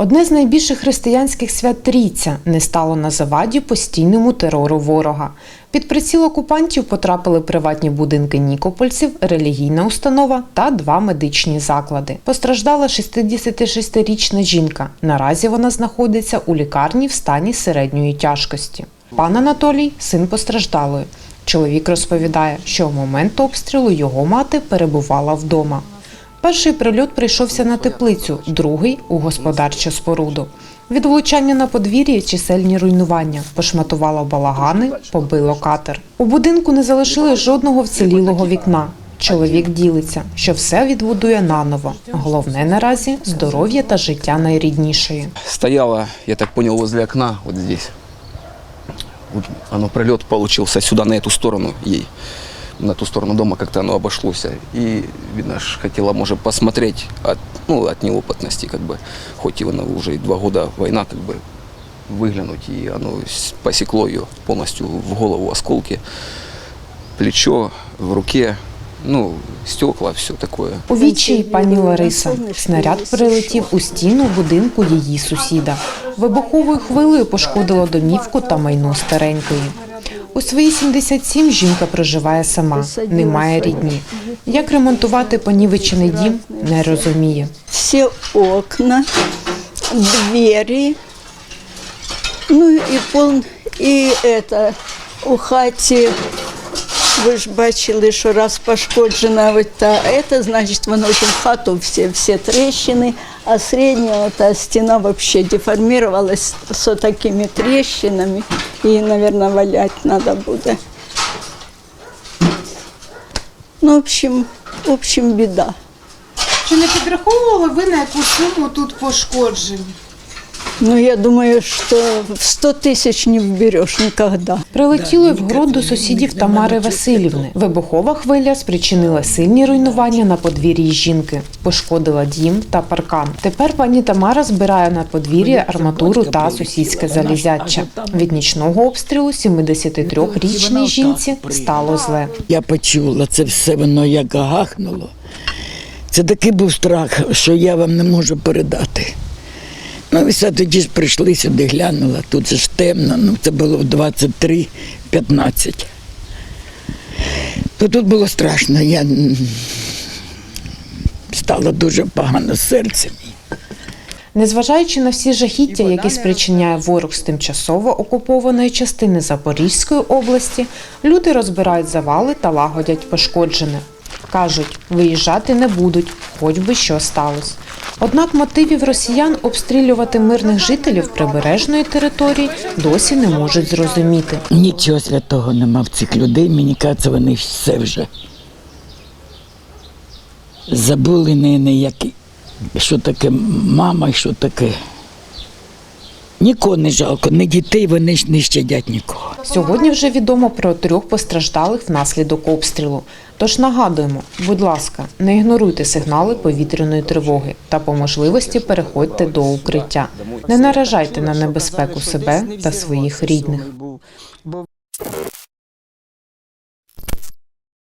Одне з найбільших християнських свят Трійця не стало на заваді постійному терору ворога. Під приціл окупантів потрапили приватні будинки нікопольців, релігійна установа та два медичні заклади. Постраждала 66-річна жінка. Наразі вона знаходиться у лікарні в стані середньої тяжкості. Пан Анатолій син постраждалої. Чоловік розповідає, що в момент обстрілу його мати перебувала вдома. Перший прильот прийшовся на теплицю, другий у господарчу споруду. Від влучання на подвір'ї чисельні руйнування, пошматувало балагани, побило катер. У будинку не залишили жодного вцілілого вікна. Чоловік ділиться, що все відбудує наново. Головне наразі здоров'я та життя найріднішої. Стояла, я так понял, возле окна, вот здесь. Оно, пролет получился сюда, на эту сторону ей На ту сторону дома как-то оно обошлось. И, видно, ж хотела, может, посмотреть от, ну, от неопытности, как бы, хоть и оно уже и два года война, как бы, выглянуть, и оно с- посекло ее полностью в голову осколки, плечо, в руке, ну, стекла, все такое. У відчаї пані Лариса снаряд прилетів у стіну будинку її сусіда. Вибуховою хвилею пошкодило домівку та майно старенької. У свої 77 жінка проживає сама, немає рідні. Як ремонтувати понівечений дім, не розуміє. все окна, двери, ну і пол, і это, у хаті, ви ж бачили, що раз пошкоджена та это, значить, воно в хату всі, всі тріщини, а середня та стіна вообще деформировалась з такими тріщинами, її, мабуть, валяти треба буде. Ну, в общем, в общем, біда. Чи не підраховували ви на яку суму тут пошкоджень? Ну, я думаю, что в 100 тысяч не вберешь никогда. Прилетіло й в груд до сусідів Тамари Васильівни. Вибухова хвиля спричинила сильні руйнування на подвір'ї жінки, пошкодила дім та паркан. Тепер пані Тамара збирає на подвір'ї арматуру та сусідське залізяча. Від нічного обстрілу 73-річній жінці стало зле. Я почула це все, воно як гахнуло. Це такий був страх, що я вам не можу передати. Ну, і все тоді ж прийшли сюди, глянула, тут же ж темно, ну це було в 23-15. То тут було страшно, я стало дуже погано з серцем. Незважаючи на всі жахіття, які спричиняє ворог з тимчасово окупованої частини Запорізької області, люди розбирають завали та лагодять пошкоджене. Кажуть, виїжджати не будуть, хоч би що сталося. Однак мотивів росіян обстрілювати мирних жителів прибережної території досі не можуть зрозуміти. Нічого святого нема в цих людей, мені кажеться, вони все вже. Забули не, не які, що таке мама і що таке. Нікого не жалко, ні дітей вони ж не щадять нікого. Сьогодні вже відомо про трьох постраждалих внаслідок обстрілу. Тож нагадуємо, будь ласка, не ігноруйте сигнали повітряної тривоги та по можливості переходьте до укриття. Не наражайте на небезпеку себе та своїх рідних.